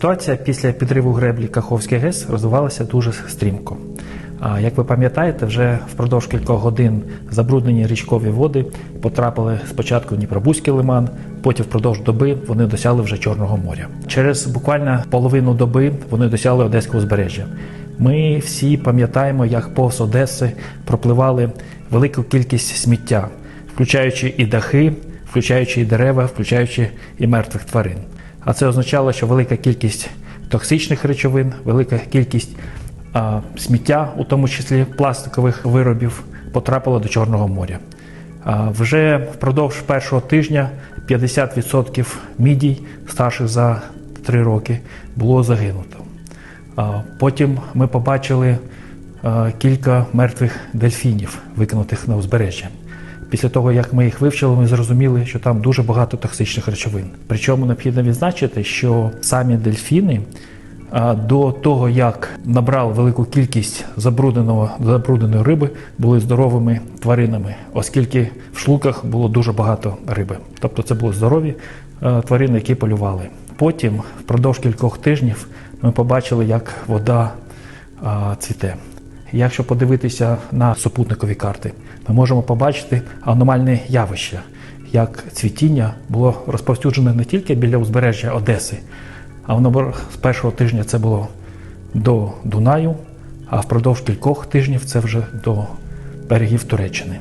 Ситуація після підриву греблі Каховський ГЕС розвивалася дуже стрімко. А як ви пам'ятаєте, вже впродовж кількох годин забруднені річкові води потрапили спочатку в Дніпробузький лиман, потім впродовж доби вони досягли вже Чорного моря. Через буквально половину доби вони досягли Одеського узбережжя. Ми всі пам'ятаємо, як повз Одеси пропливали велику кількість сміття, включаючи і дахи, включаючи і дерева, включаючи і мертвих тварин. А це означало, що велика кількість токсичних речовин, велика кількість а, сміття, у тому числі пластикових виробів, потрапила до Чорного моря. А, вже впродовж першого тижня 50% мідій, старших за 3 роки, було загинуто. А, Потім ми побачили а, кілька мертвих дельфінів, викинутих на узбережжя. Після того, як ми їх вивчили, ми зрозуміли, що там дуже багато токсичних речовин. Причому необхідно відзначити, що самі дельфіни до того, як набрали велику кількість забрудненого забрудненої риби, були здоровими тваринами, оскільки в шлуках було дуже багато риби. Тобто це були здорові тварини, які полювали. Потім, впродовж кількох тижнів, ми побачили, як вода цвіте. Якщо подивитися на супутникові карти, ми можемо побачити аномальне явище, як цвітіння було розповсюджене не тільки біля узбережжя Одеси, а воно з першого тижня це було до Дунаю, а впродовж кількох тижнів це вже до берегів Туреччини.